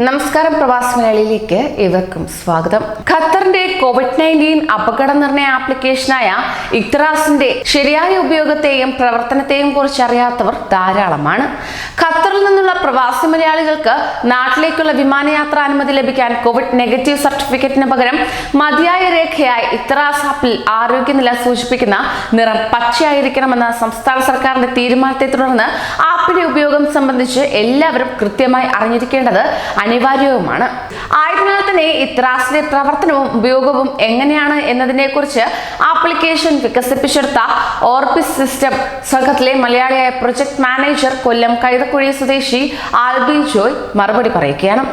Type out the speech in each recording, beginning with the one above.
നമസ്കാരം പ്രവാസ് മലയാളിയിലേക്ക് ഇവർക്കും സ്വാഗതം. ഖത്തറിന്റെ കോവിഡ് നയന്റീൻ അപകട നിർണയ ആപ്ലിക്കേഷനായ ഇക്തറാസിന്റെ ശരിയായ ഉപയോഗത്തെയും പ്രവർത്തനത്തെയും കുറിച്ച് അറിയാത്തവർ ധാരാളമാണ്. ഖത്തറിൽ നിന്നുള്ള പ്രവാസി മലയാളികൾക്ക് നാട്ടിലേക്കുള്ള വിമാനയാത്ര അനുമതി ലഭിക്കാൻ കോവിഡ് നെഗറ്റീവ് സർട്ടിഫിക്കറ്റിന് പകരം മതിയായ രേഖയായി ഇക്തറാസ് ആപ്പിൽ ആരോഗ്യനില സൂചിപ്പിക്കുന്ന നിറം പച്ചയായിരിക്കണമെന്ന സംസ്ഥാന സർക്കാരിന്റെ തീരുമാനത്തെ തുടർന്ന് ആപ്പിന്റെ ഉപയോഗം സംബന്ധിച്ച് എല്ലാവരും കൃത്യമായി അറിഞ്ഞിരിക്കേണ്ടത് അനിവാര്യവുമാണ്. ആയതിനാൽ തന്നെ ഇത്രാസിന്റെ പ്രവർത്തനവും ഉപയോഗവും എങ്ങനെയാണ് എന്നതിനെ കുറിച്ച് ആപ്ലിക്കേഷൻ വികസിപ്പിച്ചെടുത്ത ഓർബിസ് സിസ്റ്റം സംഘത്തിലെ മലയാളിയായ പ്രൊജക്ട് മാനേജർ കൊല്ലം കൈതക്കുഴി സ്വദേശി ആൽബി ജോയ് മറുപടി പറയുകയാണ്.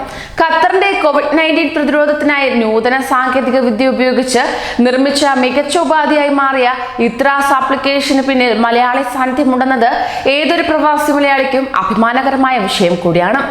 ഖത്തറിന്റെ കോവിഡ് നയന്റീൻ പ്രതിരോധത്തിനായി നൂതന സാങ്കേതിക വിദ്യ ഉപയോഗിച്ച് നിർമ്മിച്ച മികച്ച ഉപാധിയായി മാറിയ ഇത്രാസ് ആപ്ലിക്കേഷന് പിന്നിൽ മലയാളി സാന്നിധ്യമുണ്ടെന്നത് ഏതൊരു പ്രവാസി മലയാളിക്കും അഭിമാനകരമായ വിഷയം കൂടിയാണ്.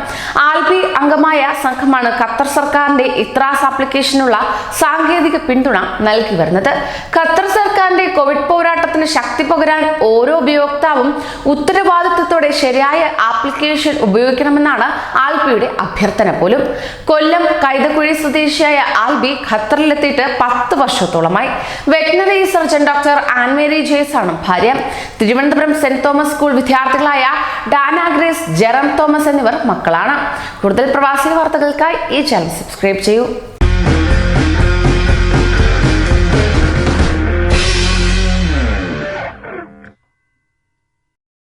ആൽബി അംഗമായ സംഘമാണ് ഖത്തർ സർക്കാരിന്റെ ഇത്രാസ് ആപ്ലിക്കേഷനുള്ള സാങ്കേതിക പിന്തുണ നൽകി വരുന്നത്. ഖത്തർ സർക്കാരിന്റെ കോവിഡ് പോരാട്ടത്തിന് ശക്തി പകരാൻ ഓരോ ഉപയോക്താവും ഉത്തരവാദിത്വത്തോടെ ശരിയായ ആപ്ലിക്കേഷൻ ഉപയോഗിക്കണമെന്നാണ് ആൽബിയുടെ അഭ്യർത്ഥന പോലും. കൊല്ലം കൈതക്കുഴി സ്വദേശിയായ ആൽബി ഖത്തറിലെത്തിയിട്ട് പത്ത് വർഷത്തോളമായി. Veterinary surgeon doctor Annmary Jayce ആണ് ഭാര്യ. തിരുവനന്തപുരം സെന്റ് തോമസ് സ്കൂൾ വിദ്യാർത്ഥികളായ ഡാനാഗ്രേസ് ജെറം തോമസ് എന്നിവർ മക്കളാണ്. കൂടുതൽ പ്രവാസി വാർത്തകൾക്കായി ഈ ചാനൽ സബ്സ്ക്രൈബ് ചെയ്യൂ.